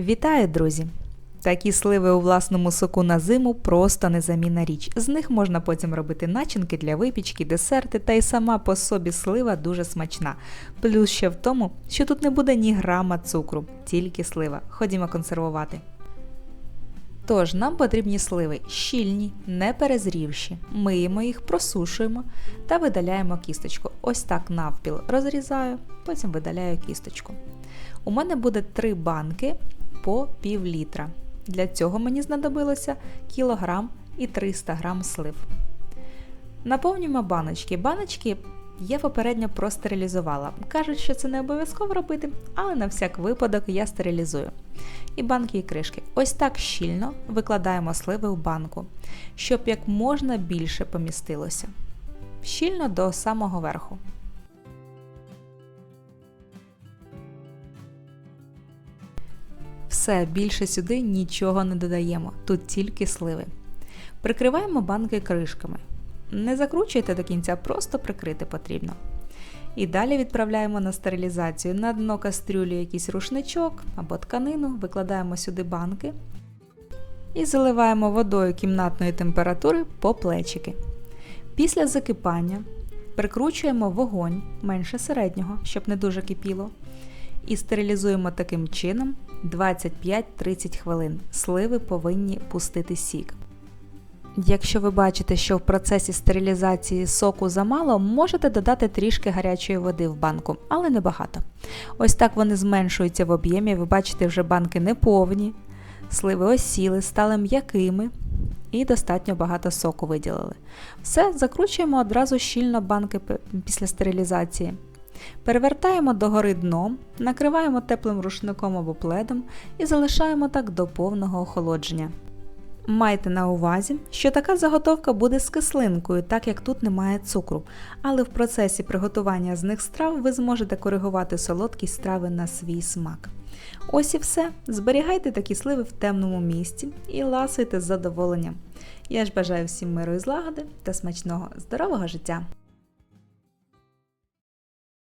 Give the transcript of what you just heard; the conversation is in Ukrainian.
Вітаю, друзі! Такі сливи у власному соку на зиму просто незамінна річ. З них можна потім робити начинки для випічки, десерти, та й сама по собі слива дуже смачна. Плюс ще в тому, що тут не буде ні грама цукру, тільки слива. Ходімо консервувати. Тож нам потрібні сливи щільні, не перезрівші. Миємо їх, просушуємо та видаляємо кісточку. Ось так навпіл розрізаю, потім видаляю кісточку. У мене буде 3 банки по пів літра. Для цього мені знадобилося кілограм і 300 грам слив. Наповнюємо баночки. Баночки я попередньо простерилізувала. Кажуть, що це не обов'язково робити, але на всяк випадок я стерилізую. І банки і кришки. Ось так щільно викладаємо сливи в банку, щоб як можна більше помістилося. Щільно до самого верху. Все, більше сюди нічого не додаємо, тут тільки сливи. Прикриваємо банки кришками. Не закручуйте до кінця, просто прикрити потрібно. І далі відправляємо на стерилізацію на дно кастрюлі якийсь рушничок або тканину, викладаємо сюди банки і заливаємо водою кімнатної температури по плечики. Після закипання прикручуємо вогонь менше середнього, щоб не дуже кипіло. І стерилізуємо таким чином 25-30 хвилин. Сливи повинні пустити сік. Якщо ви бачите, що в процесі стерилізації соку замало, можете додати трішки гарячої води в банку, але небагато. Ось так вони зменшуються в об'ємі, ви бачите, вже банки не повні, сливи осіли, стали м'якими і достатньо багато соку виділили. Все, закручуємо одразу щільно банки після стерилізації. Перевертаємо догори дном, накриваємо теплим рушником або пледом і залишаємо так до повного охолодження. Майте на увазі, що така заготовка буде з кислинкою, так як тут немає цукру, але в процесі приготування з них страв ви зможете коригувати солодкість страви на свій смак. Ось і все. Зберігайте такі сливи в темному місці і ласуйте з задоволенням. Я ж бажаю всім миру і злагоди та смачного здорового життя!